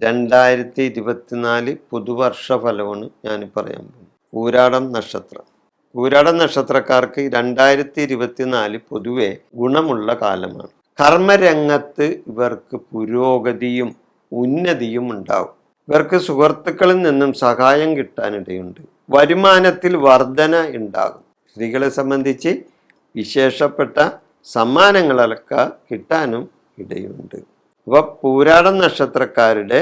രണ്ടായിരത്തി ഇരുപത്തിനാല് പുതുവർഷ ഫലമാണ് ഞാൻ പറയാൻ പോകുന്നത്. പൂരാടം നക്ഷത്രം. പൂരാടം നക്ഷത്രക്കാർക്ക് രണ്ടായിരത്തി ഇരുപത്തിനാല് പൊതുവെ ഗുണമുള്ള കാലമാണ്. കർമ്മരംഗത്ത് ഇവർക്ക് പുരോഗതിയും ഉന്നതിയും ഉണ്ടാവും. ഇവർക്ക് സുഹൃത്തുക്കളിൽ നിന്നും സഹായം കിട്ടാനിടയുണ്ട്. വരുമാനത്തിൽ വർധന ഉണ്ടാകും. സ്ത്രീകളെ സംബന്ധിച്ച് വിശേഷപ്പെട്ട സമ്മാനങ്ങളൊക്കെ കിട്ടാനും ഇടയുണ്ട്. അപ്പോൾ പൂരാടം നക്ഷത്രക്കാരുടെ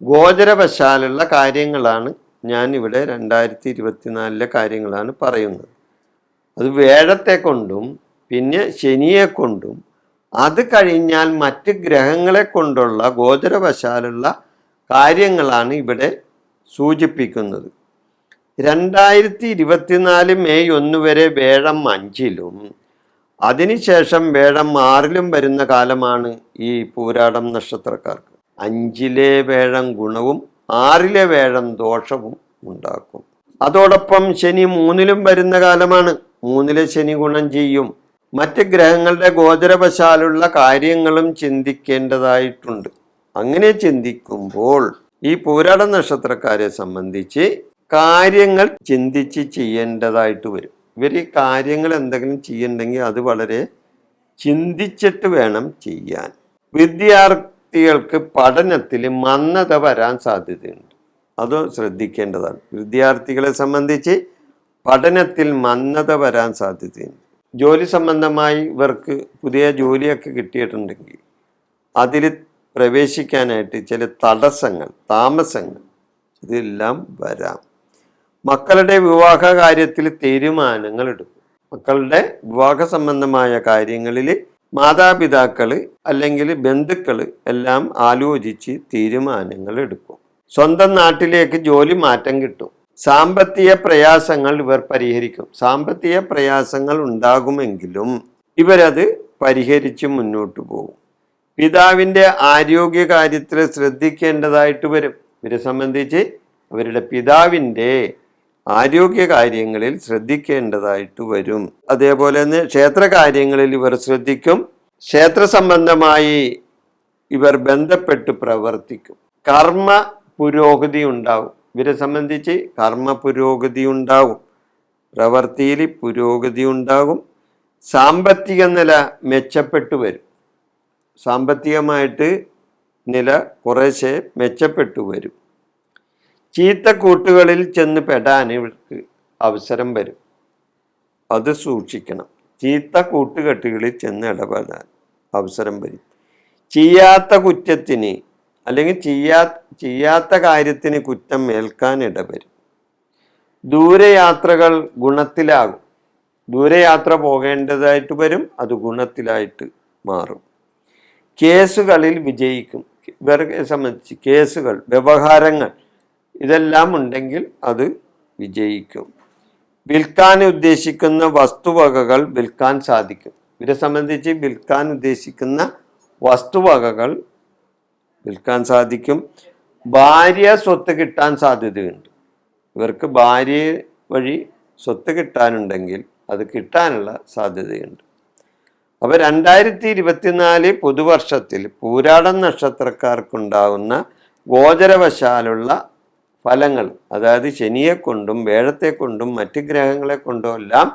ഗോചരവശാലുള്ള കാര്യങ്ങളാണ് ഞാൻ ഇവിടെ രണ്ടായിരത്തി ഇരുപത്തിനാലിലെ കാര്യങ്ങളാണ് പറയുന്നത്. അത് വേഴത്തെ കൊണ്ടും പിന്നെ ശനിയെ കൊണ്ടും അത് കഴിഞ്ഞാൽ മറ്റ് ഗ്രഹങ്ങളെ കൊണ്ടുള്ള ഗോചരവശാലുള്ള കാര്യങ്ങളാണ് ഇവിടെ സൂചിപ്പിക്കുന്നത്. രണ്ടായിരത്തി ഇരുപത്തിനാല് മെയ് ഒന്ന് വരെ വേഴം അഞ്ചിലും അതിനുശേഷം വേഴം ആറിലും വരുന്ന കാലമാണ് ഈ പൂരാടം നക്ഷത്രക്കാർക്ക്. അഞ്ചിലെ വേഴം ഗുണവും ആറിലെ വേഴം ദോഷവും ഉണ്ടാക്കും. അതോടൊപ്പം ശനി മൂന്നിലും വരുന്ന കാലമാണ്. മൂന്നിലെ ശനി ഗുണം ചെയ്യും. മറ്റ് ഗ്രഹങ്ങളുടെ ഗോചരവശാലുള്ള കാര്യങ്ങളും ചിന്തിക്കേണ്ടതായിട്ടുണ്ട്. അങ്ങനെ ചിന്തിക്കുമ്പോൾ ഈ പൂരാട നക്ഷത്രക്കാരെ സംബന്ധിച്ച് കാര്യങ്ങൾ ചിന്തിച്ച് ചെയ്യേണ്ടതായിട്ട് വരും. ഇവർ ഈ കാര്യങ്ങൾ എന്തെങ്കിലും ചെയ്യണ്ടെങ്കിൽ അത് വളരെ ചിന്തിച്ചിട്ട് വേണം ചെയ്യാൻ. വിദ്യാർത്ഥികൾക്ക് പഠനത്തിൽ മന്ദത വരാൻ സാധ്യതയുണ്ട്. അത് ശ്രദ്ധിക്കേണ്ടതാണ്. വിദ്യാർത്ഥികളെ സംബന്ധിച്ച് പഠനത്തിൽ മന്ദത വരാൻ സാധ്യതയുണ്ട്. ജോലി സംബന്ധമായി ഇവർക്ക് പുതിയ ജോലിയൊക്കെ കിട്ടിയിട്ടുണ്ടെങ്കിൽ അതിൽ പ്രവേശിക്കാനായിട്ട് ചില തടസ്സങ്ങൾ താമസങ്ങൾ ഇതെല്ലാം വരാം. മക്കളുടെ വിവാഹ കാര്യത്തിൽ തീരുമാനങ്ങൾ എടുക്കും. മക്കളുടെ വിവാഹ സംബന്ധമായ കാര്യങ്ങളിൽ മാതാപിതാക്കൾ അല്ലെങ്കിൽ ബന്ധുക്കൾ എല്ലാം ആലോചിച്ച് തീരുമാനങ്ങൾ എടുക്കും. സ്വന്തം നാട്ടിലേക്ക് ജോലി മാറ്റം കിട്ടും. സാമ്പത്തിക പ്രയാസങ്ങൾ ഇവർ പരിഹരിക്കും. സാമ്പത്തിക പ്രയാസങ്ങൾ ഉണ്ടാകുമെങ്കിലും ഇവരത് പരിഹരിച്ച് മുന്നോട്ട് പോകും. പിതാവിന്റെ ആരോഗ്യ കാര്യത്തിൽ ശ്രദ്ധിക്കേണ്ടതായിട്ട് വരും. ഇവരെ സംബന്ധിച്ച് അവരുടെ പിതാവിന്റെ ആരോഗ്യ കാര്യങ്ങളിൽ ശ്രദ്ധിക്കേണ്ടതായിട്ട് വരും. അതേപോലെ തന്നെ ക്ഷേത്ര കാര്യങ്ങളിൽ ഇവർ ശ്രദ്ധിക്കും. ക്ഷേത്ര സംബന്ധമായി ഇവർ ബന്ധപ്പെട്ട് പ്രവർത്തിക്കും. കർമ്മ പുരോഗതി ഉണ്ടാവും. ഇവരെ സംബന്ധിച്ച് കർമ്മ പുരോഗതി ഉണ്ടാകും പ്രവൃത്തിയിൽ പുരോഗതി ഉണ്ടാകും. സാമ്പത്തിക നില മെച്ചപ്പെട്ടു വരും. സാമ്പത്തികമായിട്ട് നില കുറേശ്ശെ മെച്ചപ്പെട്ടു വരും. ചീത്ത കൂട്ടുകളിൽ ചെന്ന് പെടാൻ ഇവർക്ക് അവസരം വരും. അത് സൂക്ഷിക്കണം. ചീത്ത കൂട്ടുകെട്ടുകളിൽ ചെന്ന് ഇടപെടാൻ അവസരം വരും. ചെയ്യാത്ത കുറ്റത്തിന് അല്ലെങ്കിൽ ചെയ്യാ ചെയ്യാത്ത കാര്യത്തിന് കുറ്റം ഏൽക്കാൻ ഇടവരും. ദൂരയാത്രകൾ ഗുണത്തിലാകും. ദൂരയാത്ര പോകേണ്ടതായിട്ട് വരും അത് ഗുണത്തിലായിട്ട് മാറും. കേസുകളിൽ വിജയിക്കും. ഇവരെ സംബന്ധിച്ച് കേസുകൾ വ്യവഹാരങ്ങൾ ഇതെല്ലാം ഉണ്ടെങ്കിൽ അത് വിജയിക്കും. വിൽക്കാൻ ഉദ്ദേശിക്കുന്ന വസ്തുവകകൾ വിൽക്കാൻ സാധിക്കും. ഇവരെ സംബന്ധിച്ച് വിൽക്കാൻ ഉദ്ദേശിക്കുന്ന വസ്തുവകകൾ വിൽക്കാൻ സാധിക്കും. ഭാര്യ സ്വത്ത് കിട്ടാൻ സാധ്യതയുണ്ട്. ഇവർക്ക് ഭാര്യ വഴി സ്വത്ത് കിട്ടാനുണ്ടെങ്കിൽ അത് കിട്ടാനുള്ള സാധ്യതയുണ്ട്. അപ്പോൾ രണ്ടായിരത്തി ഇരുപത്തിനാല് പുതുവർഷത്തിൽ പൂരാടം നക്ഷത്രക്കാർക്കുണ്ടാകുന്ന ഗോചരവശാലുള്ള ഫലങ്ങൾ അതായത് ശനിയെ കൊണ്ടും വേഴത്തെ കൊണ്ടും മറ്റ് ഗ്രഹങ്ങളെ കൊണ്ടും എല്ലാം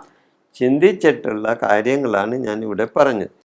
ചിന്തിച്ചിട്ടുള്ള കാര്യങ്ങളാണ് ഞാൻ ഇവിടെ പറഞ്ഞത്.